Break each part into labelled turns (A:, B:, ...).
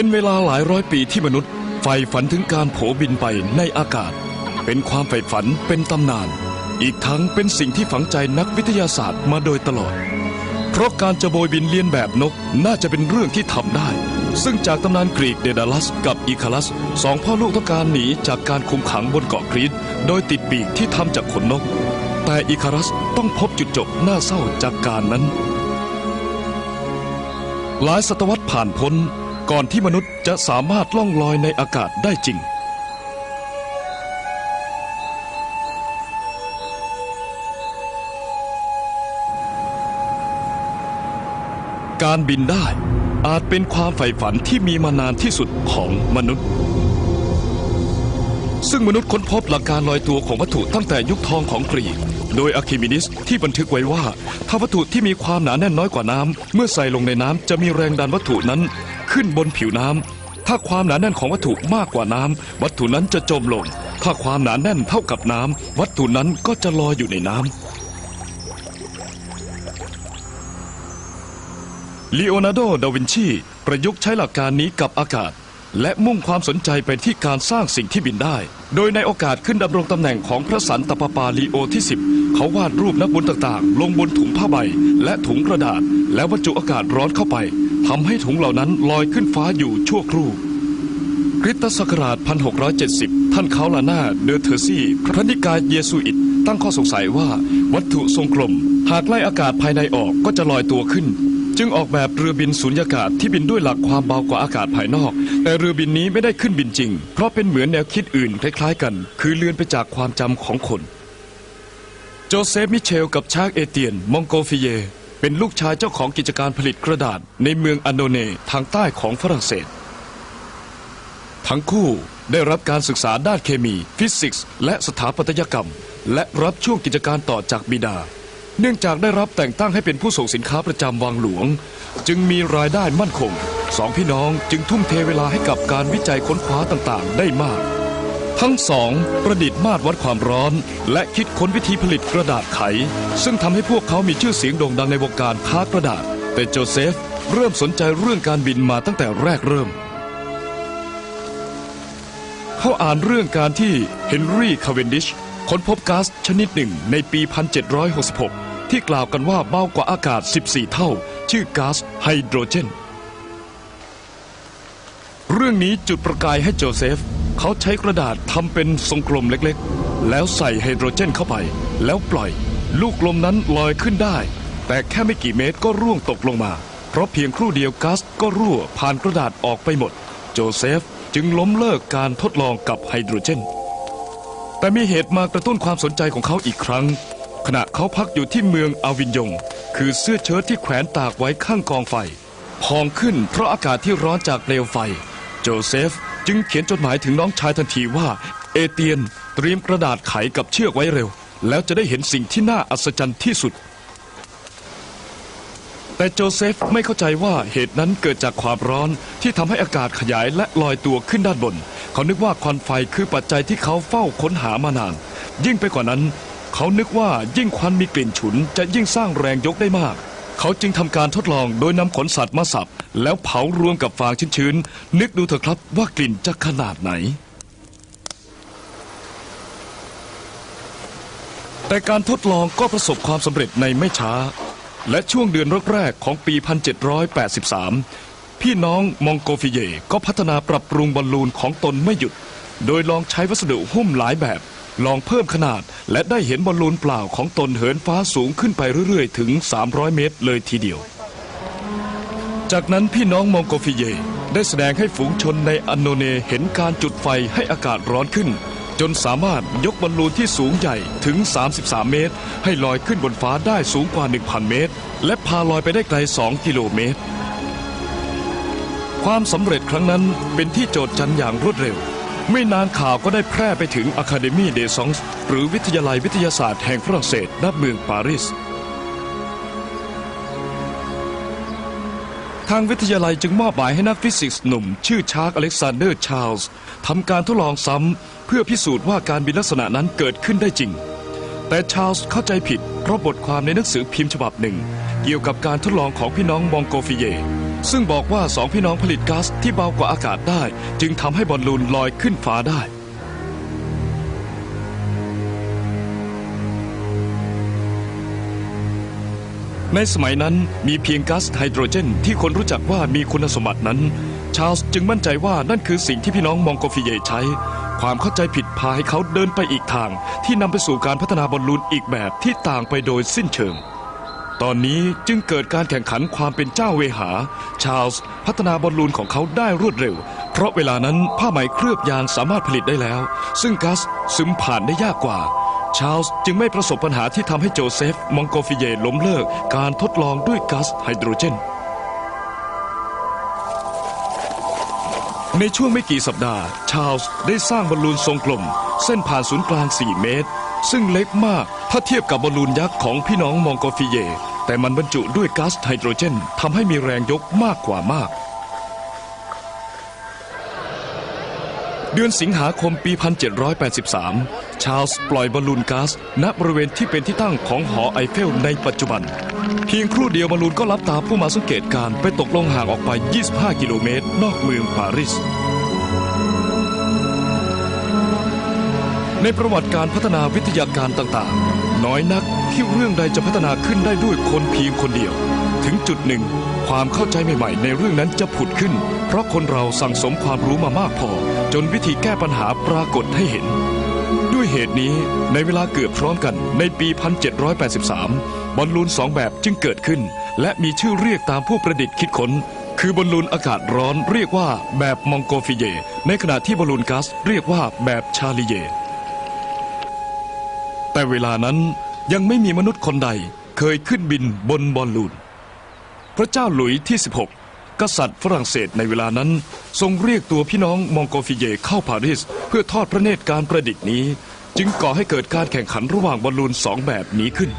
A: เป็นเวลาหลายร้อยปีที่มนุษย์ใฝ่ฝันถึงการโผบินไปในอากาศ เป็นความใฝ่ฝันเป็นตำนาน อีกทั้งเป็นสิ่งที่ฝังใจนักวิทยาศาสตร์มาโดยตลอด เพราะการจะโบยบินเลียนแบบนกน่าจะเป็นเรื่องที่ทำได้ ซึ่งจากตำนานกรีกเดดาลัสกับอีคาลัสสองพ่อลูกต้องการหนีจากการคุมขังบนเกาะกรีซโดยติดปีกที่ทำจากขนนก แต่อีคารัสต้องพบจุดจบน่าเศร้าจากการนั้น หลายศตวรรษผ่านพ้น ก่อนที่มนุษย์จะสามารถล่องลอยในอากาศได้จริง การบินได้อาจเป็นความใฝ่ฝันที่มีมานานที่สุดของมนุษย์ ซึ่งมนุษย์ค้นพบหลักการลอยตัวของวัตถุตั้งแต่ยุคทองของกรีก โดยอะคิมินิสที่บันทึกไว้ว่า ถ้าวัตถุที่มีความหนาแน่นน้อยกว่าน้ำเมื่อใส่ลงในน้ำจะมีแรงดันวัตถุนั้น ขึ้นบนผิวน้ำ ถ้าความหนาแน่นของวัตถุมากกว่าน้ำ วัตถุนั้นจะจมลง ถ้าความหนาแน่นเท่ากับน้ำ วัตถุนั้นก็จะลอยอยู่ในน้ำลีโอนาร์โด ดาวินชี ประยุกต์ใช้หลักการนี้กับอากาศ และมุ่งความสนใจไปที่การสร้างสิ่งที่บินได้ โดยในโอกาสขึ้นดำรงตำแหน่งของพระสันตะปาปาลีโอที่ 10 เขาวาดรูปนักบุญต่างๆ ลงบนถุงผ้าใบ และถุงกระดาษ แล้วบรรจุอากาศร้อนเข้าไปทำให้ถุงเหล่านั้นลอยขึ้นฟ้าอยู่ชั่วครู่คริสตศักราช 1670 ท่านคาลาน่าเดอเทอร์ซี่พระนิกายเยซูอิต ตั้งข้อสงสัยว่า วัตถุทรงกลม หากไล่อากาศภายในออกก็จะลอยตัวขึ้น จึงออกแบบเรือบินสุญญากาศที่บินด้วยหลักความเบากว่าอากาศภายนอก แต่เรือบินนี้ไม่ได้ขึ้นบินจริง เพราะเป็นเหมือนแนวคิดอื่นคล้ายๆกัน คือเลือนไปจากความจำของคน โจเซฟมิเชลกับชากเอเตียน มองโกฟิเย เป็นลูกชายเจ้าของกิจการผลิตกระดาษ ในเมืองอันโดเนทางใต้ของฝรั่งเศส ทั้งคู่ได้รับการศึกษาด้านเคมี ฟิสิกส์ และสถาปัตยกรรม และรับช่วงกิจการต่อจากบิดา เนื่องจากได้รับแต่งตั้งให้เป็นผู้ส่งสินค้าประจำวังหลวง จึงมีรายได้มั่นคงสองพี่น้องจึงทุ่มเทเวลาให้กับการวิจัยค้นคว้าต่างๆ ได้มาก ทั้งสองประดิษฐ์มาตรวัดความร้อน และคิดค้นวิธีผลิตกระดาษไข ซึ่งทำให้พวกเขามีชื่อเสียงโด่งดังในวงการค้ากระดาษ แต่โจเซฟเริ่มสนใจเรื่องการบินมาตั้งแต่แรกเริ่ม เขาอ่านเรื่องการที่เฮนรี่คาเวนดิช ค้นพบก๊าซชนิดหนึ่งในปี 1766 ที่กล่าวกันว่าเบากว่าอากาศ 14 เท่า ชื่อก๊าซไฮโดรเจน เรื่องนี้จุดประกายให้โจเซฟ เขาใช้กระดาษทำเป็นทรงกลมเล็กๆ แล้วใส่ไฮโดรเจนเข้าไป แล้วปล่อย ลูกลมนั้นลอยขึ้นได้ แต่แค่ไม่กี่เมตรก็ร่วงตกลงมา เพราะเพียงครู่เดียวก๊าซก็รั่วผ่านกระดาษออกไปหมด โจเซฟจึงล้มเลิกการทดลองกับไฮโดรเจน แต่มีเหตุมากระตุ้นความสนใจของเขาอีกครั้ง ขณะเขาพักอยู่ที่เมืองอาวินยง คือเสื้อเชิ้ตที่แขวนตากไว้ข้างกองไฟ พองขึ้นเพราะอากาศที่ร้อนจากเปลวไฟ โจเซฟจึงเขียนจดหมายถึงน้องชายทันทีว่า เอเตียนเตรียมกระดาษไขกับเชือกไว้เร็ว แล้วจะได้เห็นสิ่งที่น่าอัศจรรย์ที่สุด แต่โจเซฟไม่เข้าใจว่าเหตุนั้นเกิดจากความร้อนที่ทำให้อากาศขยายและลอยตัวขึ้นด้านบน เขานึกว่าควันไฟคือปัจจัยที่เขาเฝ้าค้นหามานาน ยิ่งไปกว่านั้น เขานึกว่ายิ่งควันมีกลิ่นฉุน จะยิ่งสร้างแรงยกได้มาก เขาจึงทำการทดลองโดยนำขนสัตว์มาสับ แล้วเผารวมกับฟางชื้นๆนึกดูเถอะครับว่ากลิ่นจะขนาดไหน แต่การทดลองก็ประสบความสำเร็จในไม่ช้า และช่วงเดือนแรกๆของปี 1783 พี่น้องมองโกฟิเยก็พัฒนาปรับปรุงบอลลูนของตนไม่หยุด โดยลองใช้วัสดุหุ้มหลายแบบ ลองเพิ่มขนาด และได้เห็นบอลลูนเปล่าของตนเหินฟ้าสูงขึ้นไปเรื่อยๆ ถึง 300 เมตรเลยทีเดียว จากนั้นพี่น้องมองโกฟิเยได้แสดงให้ฝูงชนในอันโนเนเห็นการจุดไฟให้อากาศร้อนขึ้น จนสามารถยกบอลลูนที่สูงใหญ่ถึง 33 เมตร ให้ลอยขึ้นบนฟ้าได้สูงกว่า 1,000 เมตร และพาลอยไปได้ไกล 2 กิโลเมตร ความสำเร็จครั้งนั้นเป็นที่โจทย์จันอย่างรวดเร็ว ไม่นานข่าวก็ได้แพร่ไปถึง Académie des Sciences หรือวิทยาลัยวิทยาศาสตร์แห่งฝรั่งเศสณเมืองปารีสทางวิทยาลัยจึงมอบหมายให้นักฟิสิกส์หนุ่ม ชื่อชาร์กอเล็กซานเดอร์ชาร์ลส์ทำการทดลองซ้ำเพื่อพิสูจน์ว่าการบินลักษณะนั้นเกิดขึ้นได้จริง แต่ชาร์ลส์เข้าใจผิดเพราะบทความในหนังสือพิมพ์ฉบับหนึ่ง เกี่ยวกับการทดลองของพี่น้องมองโกฟิเย ซึ่งบอกว่าสองพี่น้องผลิตก๊าซที่เบากว่าอากาศได้ จึงทำให้บอลลูนลอยขึ้นฟ้าได้ ในสมัยนั้นมีเพียงก๊าซไฮโดรเจน ที่คนรู้จักว่ามีคุณสมบัตินั้น ชาร์ลส์จึงมั่นใจว่านั่นคือสิ่งที่พี่น้องมองโกฟิเยใช้ ความเข้าใจผิดพาให้เขาเดินไปอีกทาง ที่นำไปสู่การพัฒนาบอลลูนอีกแบบที่ต่างไปโดยสิ้นเชิง ตอนนี้จึงเกิดการแข่งขันความเป็นเจ้าเวหา ชาร์ลส์พัฒนาบอลลูนของเขาได้รวดเร็ว เพราะเวลานั้นผ้าไหมเคลือบยางสามารถผลิตได้แล้ว ซึ่งก๊าซซึมผ่านได้ยากกว่า ชาร์ลส์จึงไม่ประสบปัญหาที่ทำให้โจเซฟ มองโกฟิเยล้มเลิกการทดลองด้วยก๊าซไฮโดรเจน ในช่วงไม่กี่สัปดาห์ ชาร์ลส์ได้สร้างบอลลูนทรงกลม เส้นผ่านศูนย์กลาง 4 เมตร ซึ่งเล็กมากถ้าเทียบกับบอลลูนยักษ์ของพี่น้องมองโกฟิเย แต่มันบรรจุด้วยก๊าซไฮโดรเจนทำให้มีแรงยกมากกว่ามาก เดือนสิงหาคมปี 1783 ชาร์ลส์ปล่อยบอลลูนก๊าซณบริเวณที่เป็นที่ตั้งของหอไอเฟลในปัจจุบัน เพียงครู่เดียวบอลลูนก็รับตาผู้มาสังเกตการ์ไปตกลงห่างออกไป 25 กิโลเมตร นอกเมืองปารีสในประวัติการพัฒนาวิทยาการต่างๆ น้อยนักที่เรื่องใดจะพัฒนาขึ้นได้ด้วยคนเพียงคนเดียว ถึงจุดหนึ่ง ความเข้าใจใหม่ๆ ในเรื่องนั้นจะผุดขึ้น เพราะคนเราสั่งสมความรู้มามากพอ จนวิธีแก้ปัญหาปรากฏให้เห็น ด้วยเหตุนี้ในเวลาเกือบพร้อมกันในปี 1783 บอลลูนสองแบบจึงเกิดขึ้น และมีชื่อเรียกตามผู้ประดิษฐ์คิดค้นคือบอลลูนอากาศร้อนเรียกว่าแบบมองโกฟิเย ในขณะที่บอลลูนก๊าซเรียกว่าแบบชาลิเย แต่เวลานั้นยังไม่มีมนุษย์คนใดเคยขึ้นบินบนบอลลูน พระเจ้าหลุยที่ 16 กษัตริย์ฝรั่งเศสในเวลานั้น ทรงเรียกตัวพี่น้องมองโกฟิเยเข้าปารีส เพื่อทอดพระเนตรการประดิษฐ์นี้ จึงก่อให้เกิดการแข่งขันระหว่างบอลลูนสองแบบนี้ขึ้น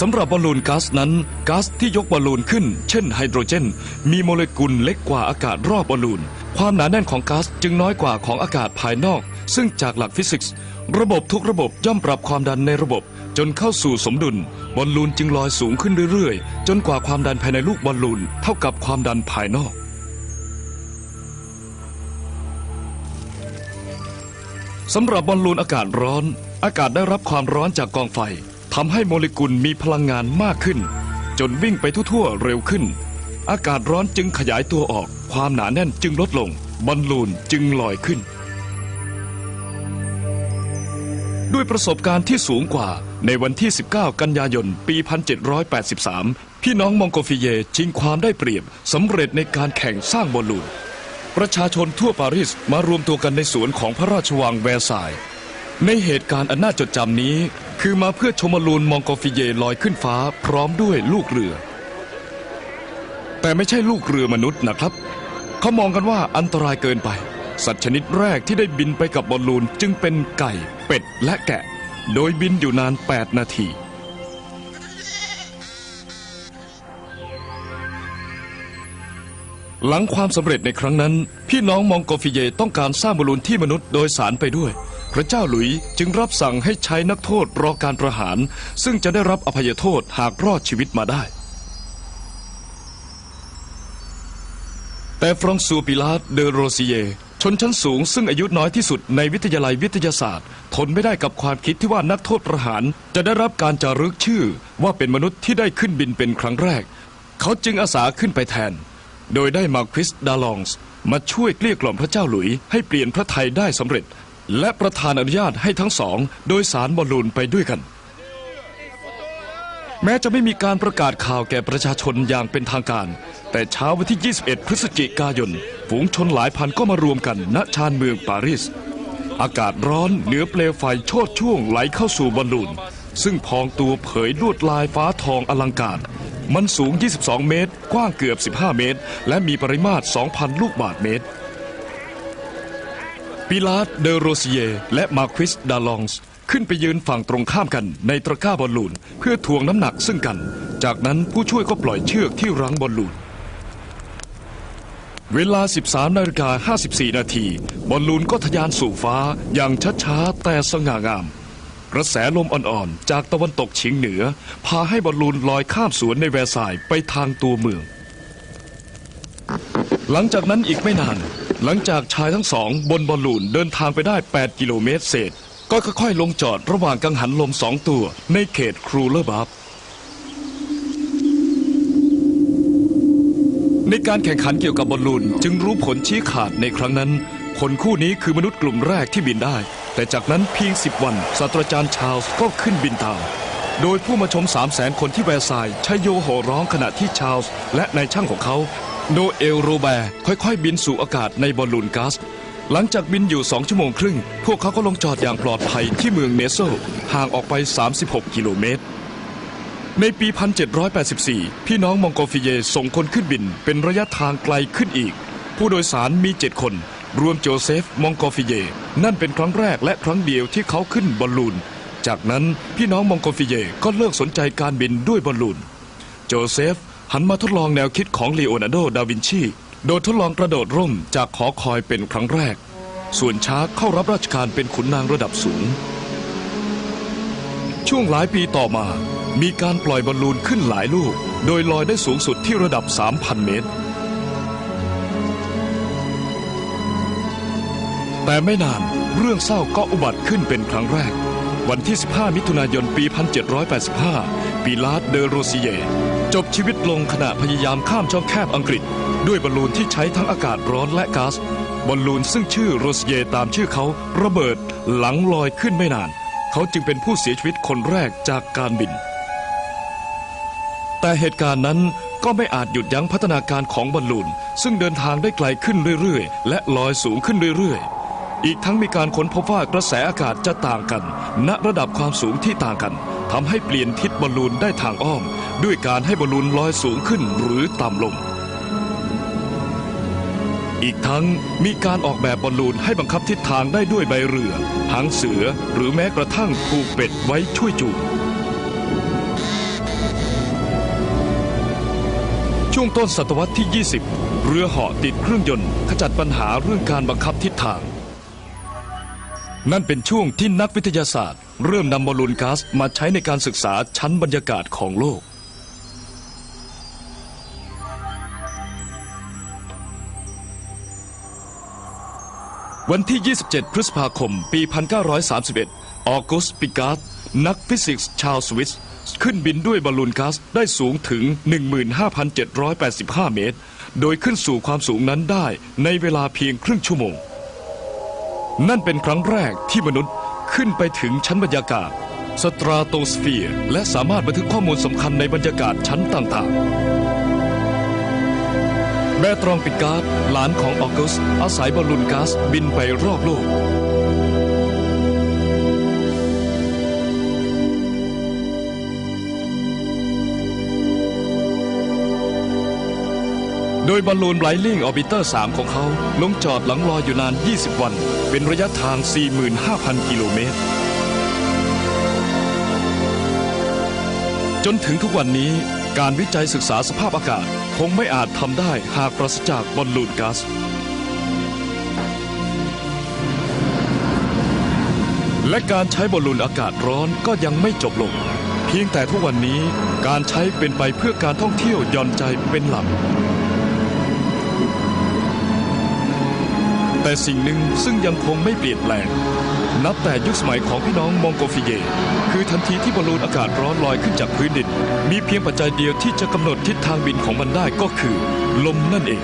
A: สำหรับบอลลูนก๊าซนั้นก๊าซที่ยกบอลลูนขึ้น เช่นไฮโดรเจน มีโมเลกุลเล็กกว่าอากาศรอบบอลลูน ความหนาแน่นของก๊าซจึงน้อยกว่าของอากาศภายนอก ซึ่งจากหลักฟิสิกส์ ระบบทุกระบบย่อมปรับความดันในระบบ จนเข้าสู่สมดุล บอลลูนจึงลอยสูงขึ้นเรื่อยๆ จนกว่าความดันภายในลูกบอลลูนเท่ากับความดันภายนอกสำหรับบอลลูนอากาศร้อน อากาศได้รับความร้อนจากกองไฟทำให้โมเลกุลมีพลังงานมากขึ้น จนวิ่งไปทั่วๆเร็วขึ้น อากาศร้อนจึงขยายตัวออก ความหนาแน่นจึงลดลง บอลลูนจึงลอยขึ้น ด้วยประสบการณ์ที่สูงกว่าในวันที่ 19 กันยายน ปี 1783 พี่น้องมองโกฟิเยชิงความได้เปรียบสำเร็จในการแข่งสร้างบอลลูน ประชาชนทั่วปารีสมารวมตัวกันในสวนของพระราชวังแวร์ซายน์ในเหตุการณ์อันน่าจดจำนี้ คือมาเพื่อชมบอลลูนมองโกฟิเยลอยขึ้นฟ้าพร้อมด้วยลูกเรือ แต่ไม่ใช่ลูกเรือมนุษย์นะครับ เขามองกันว่าอันตรายเกินไป สัตว์ชนิดแรกที่ได้บินไปกับบอลลูนจึงเป็นไก่ เป็ดและแกะ โดยบินอยู่นาน 8 นาที หลังความสำเร็จในครั้งนั้น พี่น้องมองโกฟิเยต้องการสร้างบอลลูนที่มนุษย์โดยสารไปด้วย พระเจ้าหลุยจึงรับสั่งให้ใช้นักโทษรอการประหาร ซึ่งจะได้รับอภัยโทษหากรอดชีวิตมาได้แต่ฟรองซูปิลาสเดอโรซิเย ชนชั้นสูงซึ่งอายุน้อยที่สุดในวิทยาลัยวิทยาศาสตร์ ทนไม่ได้กับความคิดที่ว่านักโทษประหาร จะได้รับการจารึกชื่อว่าเป็นมนุษย์ที่ได้ขึ้นบินเป็นครั้งแรก เขาจึงอาสาขึ้นไปแทน โดยได้มาควิสดาลองส์มาช่วยเกลี้ยกล่อมพระเจ้าหลุย ให้เปลี่ยนพระทัยได้สำเร็จ และประธานอนุญาตให้ทั้งสอง โดยสารบอลลูนไปด้วยกัน แม้จะไม่มีการประกาศข่าวแก่ประชาชนอย่างเป็นทางการ แต่เช้าวันที่ 21 พฤศจิกายน ฝูงชนหลายพันก็มารวมกันณชานเมืองปารีส อากาศร้อนเหนือเปลวไฟโชดช่วงไหลเข้าสู่บอลลูน ซึ่งพองตัวเผยลวดลายฟ้าทองอลังการ มันสูง 22 เมตร กว้างเกือบ 15 เมตร และมีปริมาตร 2,000 ลูกบาศก์เมตร ปิลาสเดอโรซิเย และมาควิสดาลองส์ ขึ้นไปยืนฝั่งตรงข้ามกันในตะกร้าบอลลูน เพื่อทวงน้ำหนักซึ่งกัน จากนั้นผู้ช่วยก็ปล่อยเชือกที่รั้งบอลลูน เวลา 13นาฬิกา54 นาทีบอลลูนก็ทะยานสู่ฟ้าอย่างช้าๆแต่สง่างาม กระแสลมอ่อนๆ จากตะวันตกเฉียงเหนือ พาให้บอลลูนลอยข้ามสวนในแวร์ซายไปทางตัวเมือง หลังจากนั้นอีกไม่นานหลังจากชายทั้งสองบนบอลลูนเดินทางไปได้ 8 กิโลเมตรเศษ ก็ค่อยๆลงจอดระหว่างกังหันลมสองตัว ในเขตครูเลอร์บัฟในการแข่งขันเกี่ยวกับบอลลูนจึงรู้ผลชี้ขาดในครั้งนั้น คนคู่นี้คือมนุษย์กลุ่มแรกที่บินได้ แต่จากนั้นเพียง 10 วันศาสตราจารย์ชาลส์ก็ขึ้นบินตามโดยผู้มาชม 3 0 0แสนคนที่แวร์ซายน์ใช้โยโห่ร้องขณะที่ชาลส์และนายช่างของเขา โนเอลโรแบร์ค่อยๆ บินสู่อากาศในบอลลูนก๊าซ หลังจากบินอยู่ 2 ชั่วโมงครึ่ง พวกเขาก็ลงจอดอย่างปลอดภัยที่เมืองเนโซลห่างออกไป 36 กิโลเมตร ในปี 1784 พี่น้องมองโกฟิเยส่งคนขึ้นบินเป็นระยะทางไกลขึ้นอีก ผู้โดยสารมี 7 คน รวมโจเซฟมองโกฟิเย นั่นเป็นครั้งแรกและครั้งเดียวที่เขาขึ้นบอลลูน จากนั้นพี่น้องมองโกฟิเยก็เลิกสนใจการบินด้วยบอลลูน โจเซฟหันมาทดลองแนวคิดของลีโอนาร์โด ดาวินชี โดยทดลองกระโดดร่มจากหอคอยเป็นครั้งแรก ส่วนชาร์กเข้ารับราชการเป็นขุนนางระดับสูง ช่วงหลายปีต่อมา มีการปล่อยบอลลูนขึ้นหลายลูก โดยลอยได้สูงสุดที่ระดับ 3,000 เมตร แต่ไม่นานเรื่องเศร้าก็อุบัติขึ้นเป็นครั้งแรก วันที่ 15 มิถุนายนปี 1785ปีลาดเดอโรซิเย จบชีวิตลงขณะพยายามข้ามช่องแคบอังกฤษ ด้วยบอลลูนที่ใช้ทั้งอากาศร้อนและก๊าซบอลลูนซึ่งชื่อโรซิเยตามชื่อเขาระเบิดหลังลอยขึ้นไม่นาน เขาจึงเป็นผู้เสียชีวิตคนแรกจากการบิน แต่เหตุการณ์นั้นก็ไม่อาจหยุดยั้งพัฒนาการของบอลลูน ซึ่งเดินทางได้ไกลขึ้นเรื่อยๆ และลอยสูงขึ้นเรื่อยๆ อีกทั้งมีการค้นพบว่ากระแสอากาศจะต่างกัน ณระดับความสูงที่ต่างกันทำให้เปลี่ยนทิศบอลลูนได้ทางอ้อม ด้วยการให้บอลลูนลอยสูงขึ้นหรือต่ำลง อีกทั้งมีการออกแบบบอลลูนให้บังคับทิศทางได้ด้วยใบเรือ หางเสือหรือแม้กระทั่งผูกเป็ดไว้ช่วยจูงช่วงต้นศตวรรษที่ 20 เรือเหาะติดเครื่องยนต์ขจัดปัญหาเรื่องการบังคับทิศทาง นั่นเป็นช่วงที่นักวิทยาศาสตร์ เริ่มนำบอลลูนก๊าซมาใช้ในการศึกษาชั้นบรรยากาศของโลก วันที่ 27 พฤษภาคม ปี 1931 ออกุสปิการ์ดนักฟิสิกส์ชาวสวิส ขึ้นบินด้วยบอลลูนก๊าซได้สูงถึง 15,785 เมตร โดยขึ้นสู่ความสูงนั้นได้ในเวลาเพียงครึ่งชั่วโมง นั่นเป็นครั้งแรกที่มนุษย์ขึ้นไปถึงชั้นบรรยากาศ สตราโตสเฟียร์ และสามารถบันทึกข้อมูลสำคัญในบรรยากาศชั้นต่างๆ แบตรองปิการ์ดหลานของออกุส อาศัยบอลลูนก๊าซบินไปรอบโลก โดยบอลลูนไบลลิงออร์บิเตอร์ 3 ของเขา ลงจอดหลังลอยอยู่นาน 20 วัน เป็นระยะทาง 45,000 กิโลเมตร จนถึงทุกวันนี้การวิจัยศึกษาสภาพอากาศ คงไม่อาจทำได้หากปราศจากบอลลูนก๊าซและการใช้บอลลูนอากาศร้อนก็ยังไม่จบลง เพียงแต่ทุกวันนี้การใช้เป็นไปเพื่อการท่องเที่ยวย่อนใจเป็นหลัก แต่สิ่งหนึ่งซึ่งยังคงไม่เปลี่ยนแปลง นับแต่ยุคสมัยของพี่น้องมองโกฟิเย คือทันทีที่บอลลูนอากาศร้อนลอยขึ้นจากพื้นดิน มีเพียงปัจจัยเดียวที่จะกำหนดทิศทางบินของมันได้ก็คือ ลมนั่นเอง